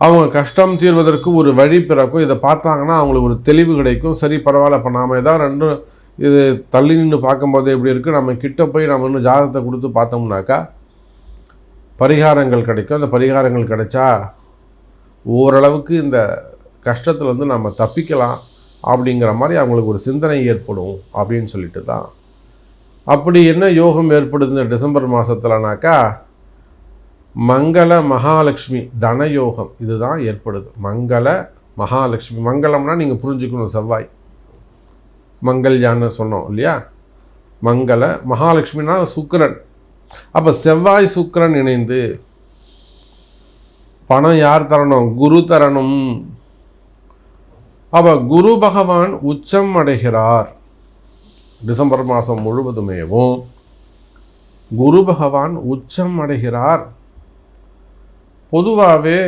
அவங்க கஷ்டம் தீர்வதற்கு ஒரு வழி பிறக்கும் இதை பார்த்தாங்கன்னா அவங்களுக்கு ஒரு தெளிவு கிடைக்கும். சரி பரவாயில்ல இப்போ நாம் ஏதாவது ரெண்டும் இது தள்ளி நின்று பார்க்கும்போது எப்படி இருக்குது நம்ம கிட்ட போய் நம்ம இன்னும் ஜாதகத்தை கொடுத்து பார்த்தோம்னாக்கா பரிகாரங்கள் கிடைக்கும். அந்த பரிகாரங்கள் கிடைச்சா ஓரளவுக்கு இந்த கஷ்டத்தில் வந்து நம்ம தப்பிக்கலாம் அப்படிங்கிற மாதிரி அவங்களுக்கு ஒரு சிந்தனை ஏற்படும் அப்படின்னு சொல்லிட்டு தான் அப்படி என்ன யோகம் ஏற்படுது? இந்த டிசம்பர் மாதத்துலனாக்கா மங்கள மகாலட்சுமி தனயோகம் இதுதான் ஏற்படுது. மங்கள மகாலட்சுமி மங்களம்னா நீங்கள் புரிஞ்சுக்கணும் செவ்வாய். மங்கள்யான்னு சொன்னோம் இல்லையா? மங்கள மகாலட்சுமினா சுக்கிரன். அப்போ செவ்வாய் சுக்கிரன் இணைந்து பணம் யார் தரணும்? குரு தரணும். அப்போ குரு பகவான் உச்சம் அடைகிறார். டிசம்பர் மாதம் முழுவதுமேவும் குரு பகவான் உச்சம் அடைகிறார். பொதுவாகவே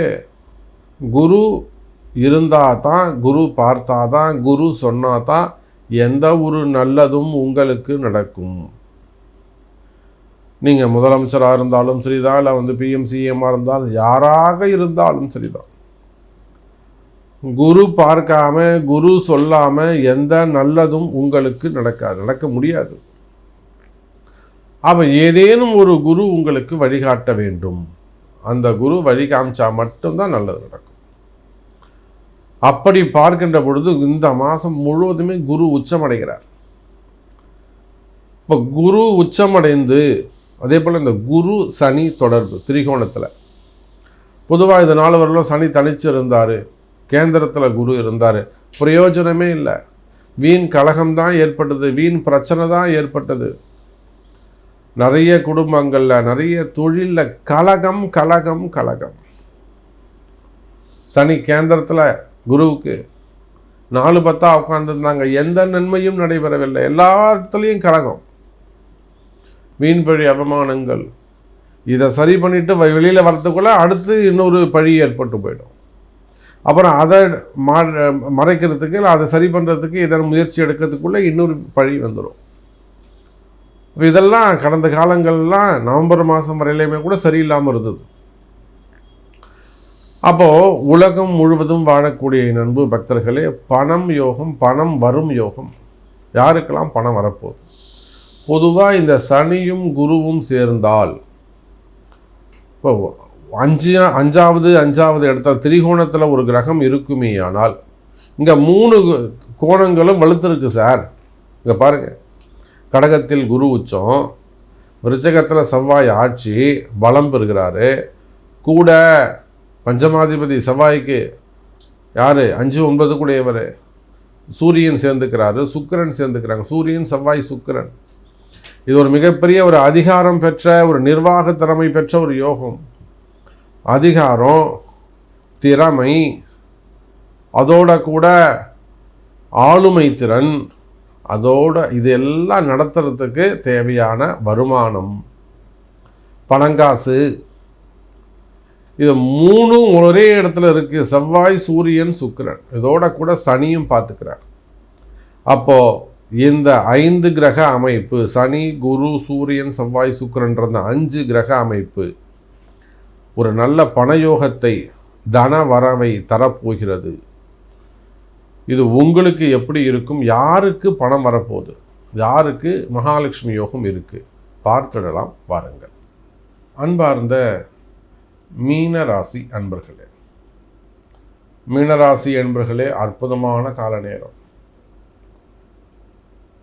குரு இருந்தால் தான் குரு பார்த்தா தான் குரு சொன்னால் தான் எந்த ஒரு நல்லதும் உங்களுக்கு நடக்கும். நீங்கள் முதலமைச்சராக இருந்தாலும் சரிதான் இல்லை வந்து பிஎம்சிஎம்மாக இருந்தாலும் யாராக இருந்தாலும் சரிதான். குரு பார்க்காம குரு சொல்லாம எந்த நல்லதும் உங்களுக்கு நடக்காது நடக்க முடியாது. அவன் ஏதேனும் ஒரு குரு உங்களுக்கு வழிகாட்ட வேண்டும். அந்த குரு வழி காமிச்சா மட்டும்தான் நல்லது நடக்கும். அப்படி பார்க்கின்ற பொழுது இந்த மாதம் முழுவதுமே குரு உச்சமடைகிறார். இப்போ குரு உச்சமடைந்து அதே போல் இந்த குரு சனி தொடர்பு திரிகோணத்தில். பொதுவாக இந்த நாலு வரலும் சனி தனிச்சு இருந்தார் கேந்திரத்தில் குரு இருந்தார் பிரயோஜனமே இல்லை. வீண் கலகம் தான் ஏற்பட்டது வீண் பிரச்சனை தான் ஏற்பட்டது. நிறைய குடும்பங்களில் நிறைய தொழிலில் கலகம் கலகம் கலகம். சனி கேந்திரத்தில் குருவுக்கு நாலு பத்தா உட்காந்துருந்தாங்க எந்த நன்மையும் நடைபெறவில்லை. எல்லா இடத்துலையும் கலகம். வீண் பழி அவமானங்கள். இதை சரி பண்ணிவிட்டு வெளியில் வரத்துக்குள்ளே அடுத்து இன்னொரு பழி ஏற்பட்டு போயிடும். அப்புறம் அதை மறைக்கிறதுக்கு இல்லை அதை சரி பண்ணுறதுக்கு இதன் முயற்சி எடுக்கிறதுக்குள்ளே இன்னொரு பழி வந்துடும் இதெல்லாம் கடந்த காலங்கள்லாம் நவம்பர் மாதம் வரையிலையுமே கூட சரியில்லாமல் இருந்தது. அப்போது உலகம் முழுவதும் வாழக்கூடிய நண்பு பக்தர்களே பணம் யோகம் பணம் வரும் யோகம். யாருக்கெல்லாம் பணம் வரப்போகுது? பொதுவாக இந்த சனியும் குருவும் சேர்ந்தால் இப்போ அஞ்சு அஞ்சாவது அஞ்சாவது இடத்த திரிகோணத்தில் ஒரு கிரகம் இருக்குமே ஆனால் இங்கே மூணு கோணங்களும் வலுத்திருக்கு சார். இங்கே பாருங்கள் கடகத்தில் குரு உச்சம் விருச்சகத்தில் செவ்வாய் ஆட்சி பலம் பெறுகிறாரு. கூட பஞ்சமாதிபதி செவ்வாய்க்கு யார்? அஞ்சு ஒன்பது கூடையவர் சூரியன் சேர்ந்துக்கிறாரு சுக்கிரன் சேர்ந்துக்கிறாங்க. சூரியன் செவ்வாய் சுக்கிரன். இது ஒரு மிகப்பெரிய ஒரு அதிகாரம் பெற்ற ஒரு நிர்வாக திறமை பெற்ற ஒரு யோகம். அதிகாரம் திறமை அதோட கூட ஆளுமை திறன் அதோட இதெல்லாம் நடத்துறதுக்கு தேவையான வருமானம். பணங்காசு. இது மூணும் ஒரே இடத்துல இருக்குது செவ்வாய் சூரியன் சுக்கிரன். இதோட கூட சனியும் பார்த்துக்கிறார். அப்போது இந்த ஐந்து கிரக அமைப்பு சனி குரு சூரியன் செவ்வாய் சுக்கிரன்ற அந்த அஞ்சு கிரக அமைப்பு ஒரு நல்ல பணயோகத்தை தன வரவை தரப்போகிறது. இது உங்களுக்கு எப்படி இருக்கும்? யாருக்கு பணம் வரப்போகுது? யாருக்கு மகாலட்சுமி யோகம் இருக்குது பார்த்துடலாம் வாருங்கள். அன்பார்ந்த மீன ராசி அன்பர்களே மீனராசி அன்பர்களே அற்புதமான கால நேரம்.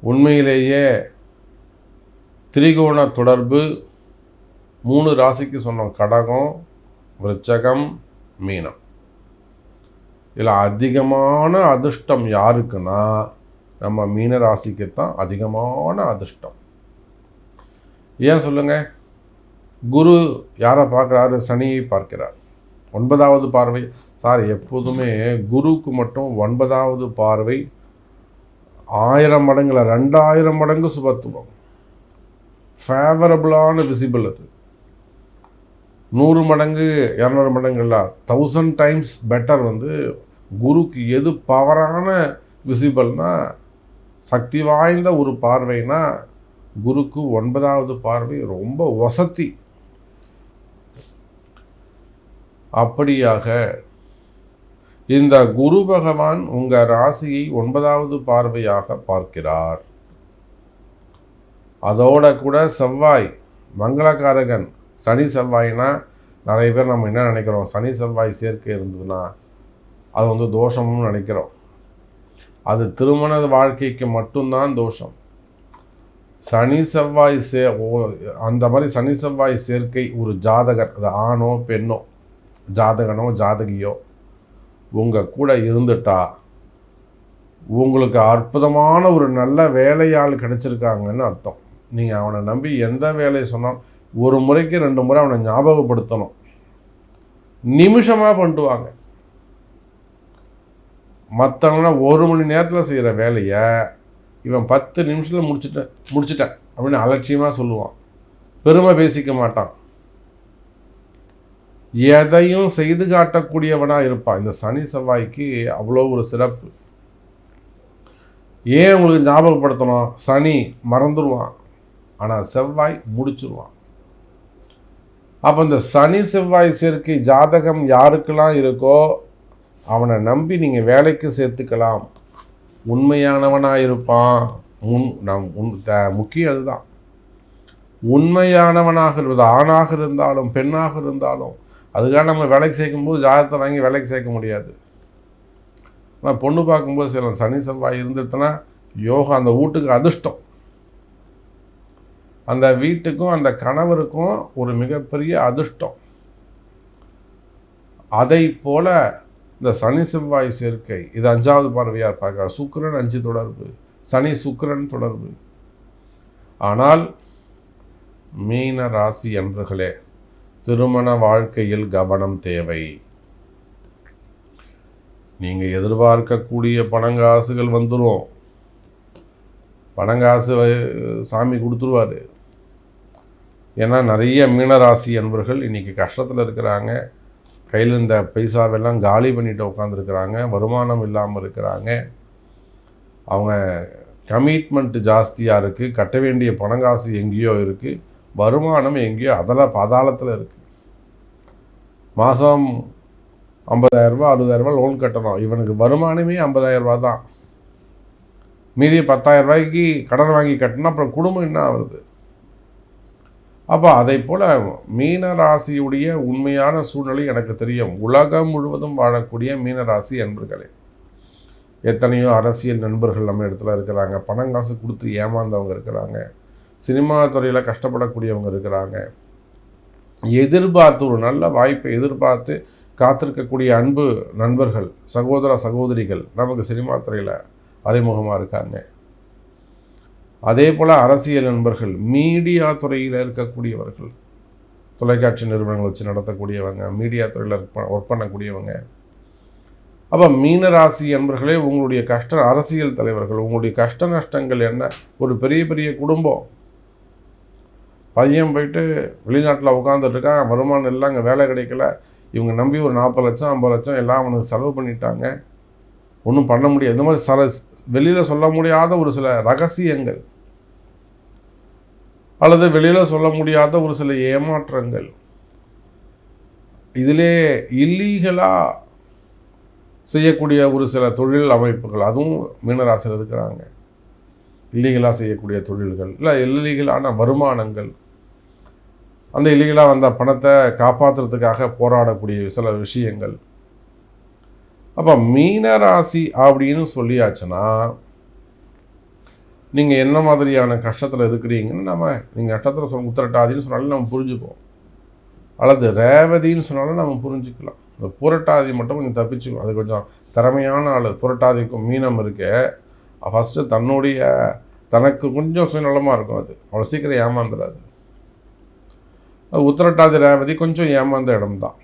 உண்மையிலேயே திரிகோண தொடர்பு மூணு ராசிக்கு சொன்னோம். கடகம் விருச்சகம் மீனம். இதில் அதிகமான அதிர்ஷ்டம் யாருக்குன்னா நம்ம மீனராசிக்கு தான் அதிகமான அதிர்ஷ்டம். ஏன் சொல்லுங்கள் குரு யாரை பார்க்குறாரு? சனியை பார்க்கிறார். ஒன்பதாவது பார்வை. சார் எப்போதுமே குருவுக்கு மட்டும் ஒன்பதாவது பார்வை. ஆயிரம் மடங்குல ரெண்டாயிரம் மடங்கு சுபத்துவம். ஃபேவரபுளான விசிபிள் அது. நூறு மடங்கு இரநூறு மடங்கு தௌசண்ட் டைம்ஸ் பெட்டர் வந்து குருக்கு எது பவரான விசிபிள்னா சக்தி வாய்ந்த ஒரு பார்வைனா குருக்கு ஒன்பதாவது பார்வை ரொம்ப வசதி. அப்படியாக இந்த குரு பகவான் உங்கள் ராசியை ஒன்பதாவது பார்வையாக பார்க்கிறார். அதோட கூட செவ்வாய் மங்களகாரகன் சனி செவ்வாய்னா நிறைய பேர் நம்ம என்ன நினைக்கிறோம்? சனி செவ்வாய் சேர்க்கை இருந்ததுன்னா அது வந்து தோஷம்னு நினைக்கிறோம். அது திருமண வாழ்க்கைக்கு மட்டும்தான் தோஷம். சனி செவ்வாய் சே அந்த மாதிரி சனி செவ்வாய் சேர்க்கை ஒரு ஜாதகர் அது ஆணோ பெண்ணோ ஜாதகனோ ஜாதகியோ உங்கள் கூட இருந்துட்டா உங்களுக்கு அற்புதமான ஒரு நல்ல வேலையாள் கிடைச்சிருக்காங்கன்னு அர்த்தம். நீங்கள் அவனை நம்பி எந்த வேலையை சொன்னாலும் ஒரு முறைக்கு ரெண்டு முறை அவனை ஞாபகப்படுத்தணும். நிமிஷமாக பண்ணிட்டுவாங்க. மற்றவங்களாம் ஒரு மணி நேரத்தில் செய்கிற வேலையை இவன் பத்து நிமிஷத்தில் முடிச்சுட்டேன் முடிச்சிட்டேன் அப்படின்னு அலட்சியமாக சொல்லுவான். பெருமை பேசிக்க மாட்டான். எதையும் செய்து காட்டக்கூடியவனாக இருப்பான். இந்த சனி செவ்வாய்க்கு அவ்வளோ ஒரு சிறப்பு. ஏன் உங்களுக்கு ஞாபகப்படுத்தணும்? சனி மறந்துடுவான் ஆனால் செவ்வாய் முடிச்சிருவான். அப்போ இந்த சனி செவ்வாய் சேர்க்கை ஜாதகம் யாருக்கெல்லாம் இருக்கோ அவனை நம்பி நீங்கள் வேலைக்கு சேர்த்துக்கலாம். உண்மையானவனாக இருப்பான் முன் நம் உன் முக்கியம் அதுதான். உண்மையானவனாக இருப்பது ஆணாக இருந்தாலும் பெண்ணாக இருந்தாலும் அதுக்காக நம்ம வேலைக்கு சேர்க்கும்போது ஜாதகத்தை வாங்கி வேலைக்கு சேர்க்க முடியாது. ஆனால் பொண்ணு பார்க்கும்போது சில சனி செவ்வாய் இருந்துட்டுனா யோகா அந்த வீட்டுக்கு அதிர்ஷ்டம். அந்த வீட்டுக்கும் அந்த கணவருக்கும் ஒரு மிகப்பெரிய அதிர்ஷ்டம். அதை போல இந்த சனி செவ்வாய் சேர்க்கை இது அஞ்சாவது பார்வையார் பார்க்கிறார் சுக்கரன் அஞ்சு தொடர்பு சனி சுக்கரன் தொடர்பு. ஆனால் மீன ராசி அன்பர்களே திருமண வாழ்க்கையில் கவனம் தேவை. நீங்கள் எதிர்பார்க்கக்கூடிய பணங்காசுகள் வந்துடும் பணங்காசு சாமி கொடுத்துருவார். ஏன்னா நிறைய மீனராசி அன்பர்கள் இன்றைக்கி கஷ்டத்தில் இருக்கிறாங்க. கையில் இந்த பைசாவெல்லாம் காலி பண்ணிட்டு உட்காந்துருக்குறாங்க வருமானம் இல்லாமல் இருக்கிறாங்க. அவங்க கமிட்மெண்ட் ஜாஸ்தியாக இருக்குது கட்ட வேண்டிய பணங்காசு எங்கேயோ இருக்குது வருமானம் எங்கேயோ அதெல்லாம் பதாளத்தில் இருக்குது மாதம் ஐம்பதாயிரரூபா அறுபதாயிரரூபா லோன் கட்டணும். இவனுக்கு வருமானமே ஐம்பதாயிரரூபா தான். மீதி பத்தாயிரரூபாய்க்கு கடன் வாங்கி கட்டினா அப்புறம் குடும்பம் என்ன ஆகுது அப்போ அதை போல் மீனராசியுடைய உண்மையான சூழ்நிலை எனக்கு தெரியும். உலகம் முழுவதும் வாழக்கூடிய மீனராசி அன்பர்களே. எத்தனையோ அரசியல் நண்பர்கள் நம்ம இடத்துல இருக்கிறாங்க. பணம் காசு கொடுத்து ஏமாந்தவங்க இருக்கிறாங்க. சினிமா துறையில் கஷ்டப்படக்கூடியவங்க இருக்கிறாங்க. எதிர்பார்த்து ஒரு நல்ல வாய்ப்பை எதிர்பார்த்து காத்திருக்கக்கூடிய அன்பு நண்பர்கள் சகோதர சகோதரிகள் நமக்கு சினிமா துறையில் அறிமுகமாக இருக்காங்க. அதே போல் அரசியல் நண்பர்கள் மீடியா துறையில் இருக்கக்கூடியவர்கள் தொலைக்காட்சி நிறுவனங்கள் வச்சு நடத்தக்கூடியவங்க மீடியா துறையில் ஒர்க் பண்ணக்கூடியவங்க. அப்போ மீனராசி என்பர்களே உங்களுடைய கஷ்ட அரசியல் தலைவர்கள் உங்களுடைய கஷ்ட நஷ்டங்கள் என்ன? ஒரு பெரிய பெரிய குடும்பம். பையன் போயிட்டு வெளிநாட்டில் உட்காந்துட்ருக்கான் வருமானம் இல்லை அங்கே வேலை கிடைக்கல. இவங்க நம்பி ஒரு நாற்பது லட்சம் ஐம்பது லட்சம் எல்லாம் அவனுக்கு செலவு பண்ணிட்டாங்க. ஒன்றும் பண்ண முடியாது. இந்த மாதிரி சர வெளியில் சொல்ல முடியாத ஒரு சில ரகசியங்கள். அல்லது வெளியில் சொல்ல முடியாத ஒரு சில ஏமாற்றங்கள். இதிலே இல்லீகலாக செய்யக்கூடிய ஒரு சில தொழில் அமைப்புகள் அதுவும் மீனராசியில் இருக்கிறாங்க. இல்லீகலாக செய்யக்கூடிய தொழில்கள் இல்லை இல்லீகலான வருமானங்கள். அந்த இல்லீகலாக வந்த பணத்தை காப்பாற்றுறதுக்காக போராடக்கூடிய சில விஷயங்கள். அப்போ மீனராசி அப்படின்னு சொல்லியாச்சுன்னா நீங்கள் என்ன மாதிரியான கஷ்டத்தில் இருக்கிறீங்கன்னு நம்ம நீங்கள் கஷ்டத்தில் சொல்ல உத்திரட்டாதின்னு சொன்னாலும் நம்ம புரிஞ்சுப்போம். அல்லது ரேவதின்னு சொன்னாலும் நம்ம புரிஞ்சுக்கலாம். இந்த புரட்டாதி மட்டும் கொஞ்சம் தப்பிச்சுக்கும் அது கொஞ்சம் திறமையான ஆள். புரட்டாதிக்கும் மீனம் இருக்கு. ஃபஸ்ட்டு தன்னுடைய தனக்கு கொஞ்சம் சுயநலமாக இருக்கும் அது. அவ்வளோ சீக்கிரம் ஏமாந்துடாது அது உத்திரட்டாதி ரேவதி கொஞ்சம் ஏமாந்த இடம்தான்.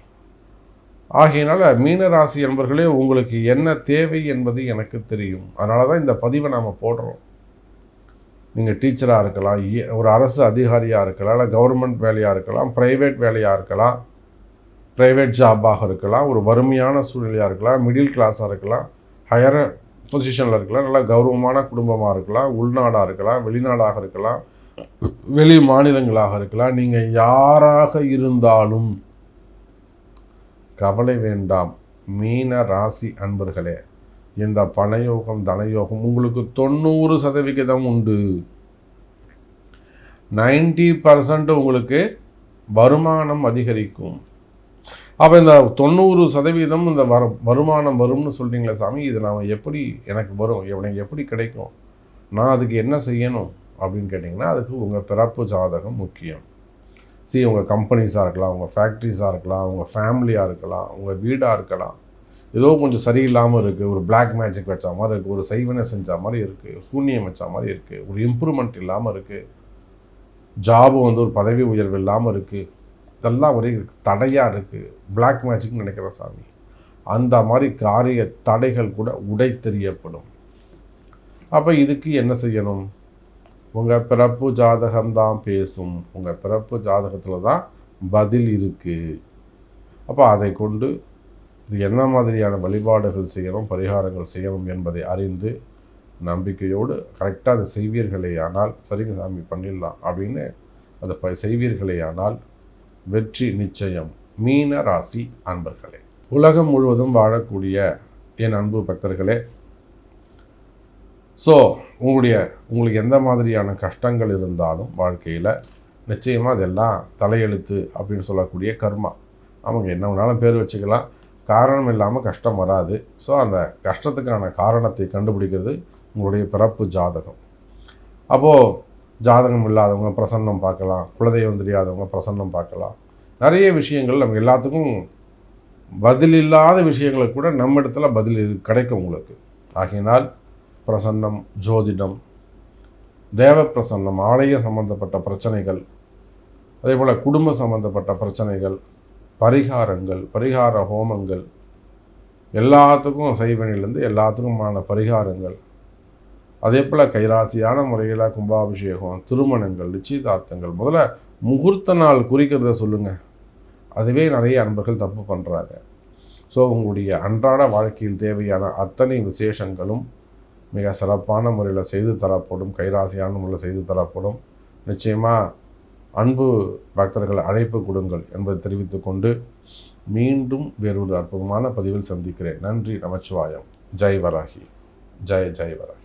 ஆகையினால மீனராசி என்பர்களே உங்களுக்கு என்ன தேவை என்பது எனக்கு தெரியும். அதனால தான் இந்த பதிவை நாம் போடுறோம். நீங்கள் டீச்சராக இருக்கலாம் ஒரு அரசு அதிகாரியாக இருக்கலாம் இல்லை கவர்மெண்ட் வேலையாக இருக்கலாம் ப்ரைவேட் வேலையாக இருக்கலாம் ப்ரைவேட் ஜாபாக இருக்கலாம் ஒரு வறுமையான சூழ்நிலையாக இருக்கலாம் மிடில் கிளாஸாக இருக்கலாம் ஹையர் பொசிஷனில் இருக்கலாம் நல்லா கௌரவமான குடும்பமாக இருக்கலாம் உள்நாடாக இருக்கலாம் வெளிநாடாக இருக்கலாம் வெளி மாநிலங்களாக இருக்கலாம் நீங்கள் யாராக இருந்தாலும் கவலை வேண்டாம். மீன ராசி அன்பர்களே இந்த பணயோகம் தனயோகம் உங்களுக்கு தொண்ணூறு சதவிகிதம் உண்டு. நைன்டி பர்சன்ட் உங்களுக்கு வருமானம் அதிகரிக்கும். அப்போ இந்த தொண்ணூறு சதவீதம் இந்த வர வருமானம் வரும்னு சொல்கிறீங்களே சாமி இது நான் எப்படி எனக்கு வரும் எனக்கு எப்படி கிடைக்கும்? நான் அதுக்கு என்ன செய்யணும்? அப்படின்னு கேட்டிங்கன்னா அதுக்கு உங்கள் பிறப்பு ஜாதகம் முக்கியம். சி உங்கள் கம்பெனிஸாக இருக்கலாம் உங்கள் ஃபேக்ட்ரிஸாக இருக்கலாம் உங்கள் ஃபேமிலியாக இருக்கலாம் உங்கள் வீடாக இருக்கலாம். ஏதோ கொஞ்சம் சரியில்லாமல் இருக்குது ஒரு பிளாக் மேஜிக் வச்ச மாதிரி இருக்குது ஒரு சைவனை செஞ்ச மாதிரி இருக்குது சூன்யம் வச்ச மாதிரி இருக்குது ஒரு இம்ப்ரூவ்மெண்ட் இல்லாமல் இருக்குது ஜாபு வந்து ஒரு பதவி உயர்வு இல்லாமல் இருக்குது இதெல்லாம் ஒரே தடையாக இருக்குது பிளாக் மேஜிக்னு நினைக்கிற சாமி. அந்த மாதிரி காரிய தடைகள் கூட உடை தெரியப்படும். அப்போ இதுக்கு என்ன செய்யணும்? உங்கள் பிறப்பு ஜாதகம் தான் பேசும். உங்கள் பிறப்பு ஜாதகத்தில் தான் பதில் இருக்குது அப்போ அதை கொண்டு இது என்ன மாதிரியான வழிபாடுகள் செய்யணும் பரிகாரங்கள் செய்யணும் என்பதை அறிந்து நம்பிக்கையோடு கரெக்டாக அதை செய்வீர்களே ஆனால் சரிங்க சாமி பண்ணிடலாம் அப்படின்னு அதை ப செய்வீர்களே ஆனால் வெற்றி நிச்சயம். மீன ராசி அன்பர்களே உலகம் முழுவதும் வாழக்கூடிய என் அன்பு பக்தர்களே ஸோ உங்களுடைய உங்களுக்கு எந்த மாதிரியான கஷ்டங்கள் இருந்தாலும் வாழ்க்கையில் நிச்சயமாக அதெல்லாம் தலையெழுத்து அப்படின்னு சொல்லக்கூடிய கர்மா. அவங்க என்ன வேணாலும் பேர் வச்சுக்கலாம். காரணம் இல்லாமல் கஷ்டம் வராது. ஸோ அந்த கஷ்டத்துக்கான காரணத்தை கண்டுபிடிக்கிறது உங்களுடைய பிறப்பு ஜாதகம். அப்போது ஜாதகம் இல்லாதவங்க பிரசன்னம் பார்க்கலாம். குலதெய்வம் தெரியாதவங்க பிரசன்னம் பார்க்கலாம். நிறைய விஷயங்கள் நம்ம எல்லாத்துக்கும் பதில் இல்லாத விஷயங்களுக்கு கூட நம்ம இடத்துல பதில் கிடைக்கும் உங்களுக்கு. ஆகையினால் பிரசன்னம் ஜோதிடம் தேவ பிரசன்னம் ஆலய சம்பந்தப்பட்ட பிரச்சனைகள் அதே போல் குடும்ப சம்பந்தப்பட்ட பிரச்சனைகள் பரிகாரங்கள் பரிகார ஹோமங்கள். எல்லாத்துக்கும் செய்வனிலேருந்து எல்லாத்துக்குமான பரிகாரங்கள். அதே போல் கைராசியான முறையில் கும்பாபிஷேகம் திருமணங்கள் நிச்சயதார்த்தங்கள். முதல்ல முகூர்த்த நாள் குறிக்கிறத சொல்லுங்கள் அதுவே நிறைய அன்பர்கள் தப்பு பண்ணுறாங்க ஸோ உங்களுடைய அன்றாட வாழ்க்கையில் தேவையான அத்தனை விசேஷங்களும் மிக சிறப்பான முறையில் செய்து தரப்படும் கைராசியான முறையில் செய்து தரப்படும். நிச்சயமாக அன்பு பக்தர்கள் அழைப்பு கொடுங்கள் என்பதை தெரிவித்துக் கொண்டு மீண்டும் வேறொரு அற்புதமான பதிவில் சந்திக்கிறேன். நன்றி நமச்சிவாயம். ஜெய் வராகி. ஜெய் ஜெய் வராகி.